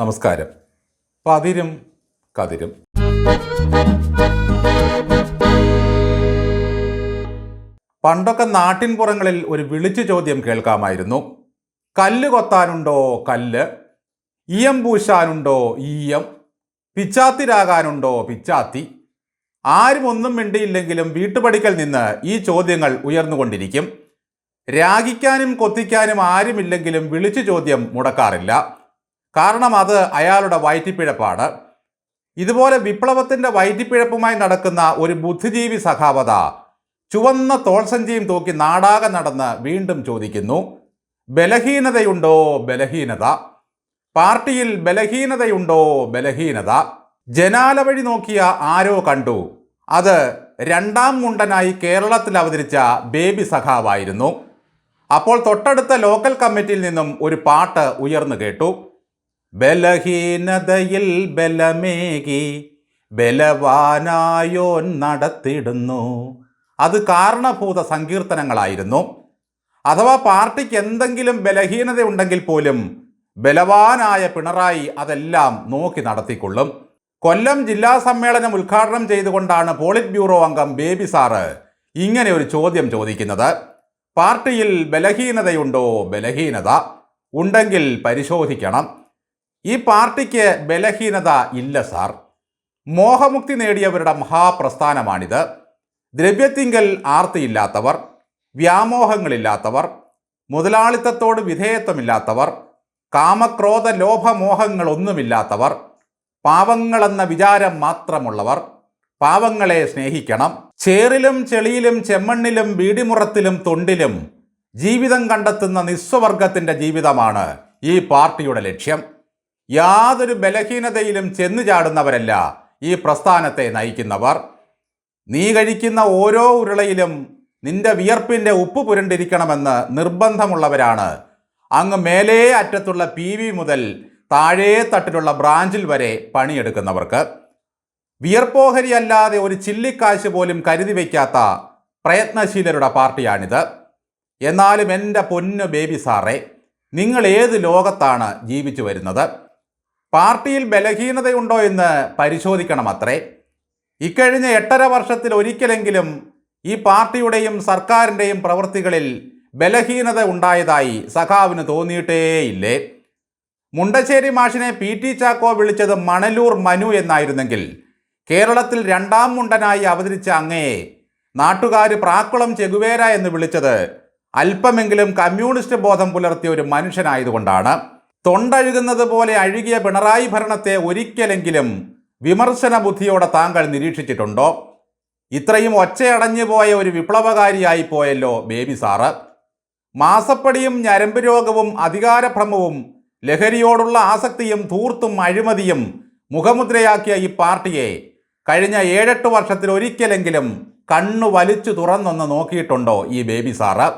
നമസ്കാരം. പതിരും കതിരും. പണ്ടൊക്കെ നാട്ടിൻപുറങ്ങളിൽ ഒരു വിളിച്ചു ചോദ്യം കേൾക്കാമായിരുന്നു. കല്ല് കൊത്താനുണ്ടോ കല്ല്? ഈയം പൂശാനുണ്ടോ ഈയം? പിച്ചാത്തിരാകാനുണ്ടോ പിച്ചാത്തി? ആരും ഒന്നും മിണ്ടിയില്ലെങ്കിലും വീട്ടുപടിക്കൽ നിന്ന് ഈ ചോദ്യങ്ങൾ ഉയർന്നുകൊണ്ടിരിക്കും. രാഗിക്കാനും കൊത്തിക്കാനും ആരുമില്ലെങ്കിലും വിളിച്ചു ചോദ്യം മുടക്കാറില്ല. കാരണം അത് അയാളുടെ വയറ്റിപ്പിഴപ്പാണ് ഇതുപോലെ വിപ്ലവത്തിന്റെ വയറ്റിപ്പിഴപ്പുമായി നടക്കുന്ന ഒരു ബുദ്ധിജീവി സഖാവത ചുവന്ന തോൾസഞ്ചിയും തൂക്കി നാടാകെ നടന്ന് വീണ്ടും ചോദിക്കുന്നു ബലഹീനതയുണ്ടോ ബലഹീനത? പാർട്ടിയിൽ ബലഹീനതയുണ്ടോ ബലഹീനത? ജനാല വഴി നോക്കിയ ആരോ കണ്ടു. അത് രണ്ടാം മുണ്ടനായി കേരളത്തിൽ അവതരിച്ച ബേബി സഖാവായിരുന്നു. അപ്പോൾ തൊട്ടടുത്ത ലോക്കൽ കമ്മിറ്റിയിൽ നിന്നും ഒരു പാട്ട് ഉയർന്നു കേട്ടു. ബലഹീനതയിൽ ബലമേകി ബലവാനായോൻ നടത്തിടുന്നു. അത് കാരണഭൂത സങ്കീർത്തനങ്ങളായിരുന്നു. അഥവാ പാർട്ടിക്ക് എന്തെങ്കിലും ബലഹീനത ഉണ്ടെങ്കിൽ പോലും ബലവാനായ പിണറായി അതെല്ലാം നോക്കി നടത്തിക്കൊള്ളും. കൊല്ലം ജില്ലാ സമ്മേളനം ഉദ്ഘാടനം ചെയ്തുകൊണ്ടാണ് പോളിറ്റ് ബ്യൂറോ അംഗം ബേബി സാറ് ഇങ്ങനെ ഒരു ചോദ്യം ചോദിക്കുന്നത്. പാർട്ടിയിൽ ബലഹീനതയുണ്ടോ? ബലഹീനത. ഉണ്ടെങ്കിൽ പരിശോധിക്കണം. ഈ പാർട്ടിക്ക് ബലഹീനത ഇല്ല സാർ. മോഹമുക്തി നേടിയവരുടെ മഹാപ്രസ്ഥാനമാണിത്. ദ്രവ്യത്തിങ്കൽ ആർത്തിയില്ലാത്തവർ വ്യാമോഹങ്ങളില്ലാത്തവർ മുതലാളിത്തത്തോട് വിധേയത്വമില്ലാത്തവർ കാമക്രോധ ലോഭമോഹങ്ങളൊന്നുമില്ലാത്തവർ പാവങ്ങളെന്ന വിചാരം മാത്രമുള്ളവർ പാവങ്ങളെ സ്നേഹിക്കണം. ചേറിലും ചെളിയിലും ചെമ്മണ്ണിലും വീടിമുറത്തിലും തൊണ്ടിലും ജീവിതം കണ്ടെത്തുന്ന നിസ്വവർഗത്തിന്റെ ജീവിതമാണ് ഈ പാർട്ടിയുടെ ലക്ഷ്യം. യാതൊരു ബലഹീനതയിലും ചെന്നു ചാടുന്നവരല്ല ഈ പ്രസ്ഥാനത്തെ നയിക്കുന്നവർ. നീ കഴിക്കുന്ന ഓരോ ഉരുളയിലും നിന്റെ വിയർപ്പിന്റെ ഉപ്പ് പുരണ്ടിരിക്കണമെന്ന് നിർബന്ധമുള്ളവരാണ്. അങ്ങ് മേലേ അറ്റത്തുള്ള പി വി മുതൽ താഴേ തട്ടിലുള്ള ബ്രാഞ്ചിൽ വരെ പണിയെടുക്കുന്നവർക്ക്. വിയർപ്പോഹരി അല്ലാതെ ഒരു ചില്ലിക്കാശ് പോലും കരുതി വയ്ക്കാത്ത പ്രയത്നശീലരുടെ പാർട്ടിയാണിത്. എന്നാലും എന്റെ പൊന്നു ബേബി സാറേ നിങ്ങൾ ഏത് ലോകത്താണ് ജീവിച്ചു വരുന്നത്? പാർട്ടിയിൽ ബലഹീനതയുണ്ടോ എന്ന് പരിശോധിക്കണം അത്രേ ഇക്കഴിഞ്ഞ എട്ടര വർഷത്തിൽ ഒരിക്കലെങ്കിലും ഈ പാർട്ടിയുടെയും സർക്കാരിന്റെയും പ്രവൃത്തികളിൽ ബലഹീനത ഉണ്ടായതായി സഖാവിന് തോന്നിയിട്ടേയില്ലേ. മുണ്ടശ്ശേരി മാഷിനെ പി ടി ചാക്കോ വിളിച്ചത് മണലൂർ മനു എന്നായിരുന്നെങ്കിൽ കേരളത്തിൽ രണ്ടാം മുണ്ടനായി അവതരിച്ച അങ്ങയെ നാട്ടുകാർ പ്രാക്കുളം ചെകുവേര എന്ന് വിളിച്ചത് അല്പമെങ്കിലും കമ്മ്യൂണിസ്റ്റ് ബോധം പുലർത്തിയ ഒരു മനുഷ്യനായതുകൊണ്ടാണ്. തൊണ്ടഴുകുന്നത് പോലെ അഴുകിയ പിണറായി ഭരണത്തെ ഒരിക്കലെങ്കിലും വിമർശന ബുദ്ധിയോടെ താങ്കൾ നിരീക്ഷിച്ചിട്ടുണ്ടോ? ഇത്രയും ഒച്ചയടഞ്ഞു പോയ ഒരു വിപ്ലവകാരിയായി പോയല്ലോ ബേബി സാറ്. മാസപ്പടിയും ഞരമ്പ് രോഗവും അധികാരഭ്രമവും ലഹരിയോടുള്ള ആസക്തിയും ധൂർത്തും അഴിമതിയും മുഖമുദ്രയാക്കിയ ഈ പാർട്ടിയെ കഴിഞ്ഞ ഏഴെട്ട് വർഷത്തിൽ ഒരിക്കലെങ്കിലും കണ്ണു വലിച്ചു തുറന്നൊന്ന് നോക്കിയിട്ടുണ്ടോ ഈ ബേബി സാറ്?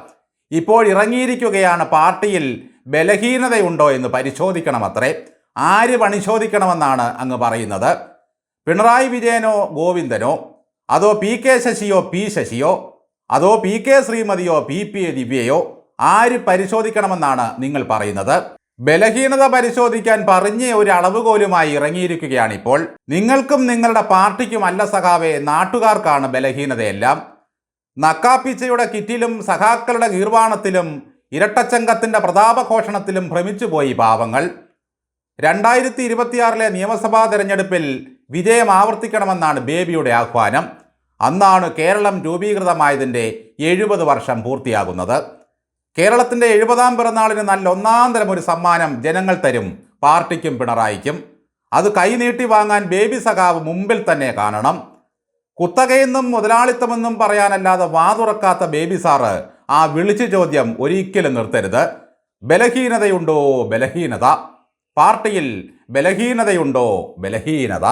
ഇപ്പോൾ ഇറങ്ങിയിരിക്കുകയാണ് പാർട്ടിയിൽ ബലഹീനതയുണ്ടോ എന്ന് പരിശോധിക്കണമത്രേ. ആര് പരിശോധിക്കണമെന്നാണ് അങ്ങ് പറയുന്നത്. പിണറായി വിജയനോ ഗോവിന്ദനോ അതോ പി കെ ശശിയോ പി ശശിയോ അതോ പി കെ ശ്രീമതിയോ പി പി ദിവ്യയോ ആര് പരിശോധിക്കണമെന്നാണ് നിങ്ങൾ പറയുന്നത്. ബലഹീനത പരിശോധിക്കാൻ പറഞ്ഞ ഒരു അളവുകോലുമായി ഇറങ്ങിയിരിക്കുകയാണിപ്പോൾ. നിങ്ങൾക്കും നിങ്ങളുടെ പാർട്ടിക്കും അല്ല സഖാവെ നാട്ടുകാർക്കാണ് ബലഹീനതയെല്ലാം. നക്കാപ്പിച്ചയുടെ കിറ്റിലും സഖാക്കളുടെ ഗീർവാണത്തിലും ഇരട്ടച്ചങ്കത്തിന്റെ പ്രതാപഘോഷണത്തിലും ഭ്രമിച്ചുപോയി പാവങ്ങൾ. രണ്ടായിരത്തി ഇരുപത്തിയാറിലെ നിയമസഭാ തെരഞ്ഞെടുപ്പിൽ വിജയം ആവർത്തിക്കണമെന്നാണ് ബേബിയുടെ ആഹ്വാനം. അന്നാണ് കേരളം രൂപീകൃതമായതിന്റെ എഴുപത് വർഷം പൂർത്തിയാകുന്നത്. കേരളത്തിന്റെ എഴുപതാം പിറന്നാളിന് നല്ല ഒന്നാം തരം ഒരു സമ്മാനം ജനങ്ങൾ തരും പാർട്ടിക്കും പിണറായിക്കും. അത് കൈനീട്ടി വാങ്ങാൻ ബേബി സഖാവ് മുമ്പിൽ തന്നെ കാണണം. കുത്തകയെന്നും മുതലാളിത്തമെന്നും പറയാനല്ലാതെ വാതുറക്കാത്ത ബേബി സാറ് ആ വിളിച്ചു ചോദ്യം ഒരിക്കലും നിർത്തരുത്. ബലഹീനതയുണ്ടോ ബലഹീനത? പാർട്ടിയിൽ ബലഹീനതയുണ്ടോ ബലഹീനത?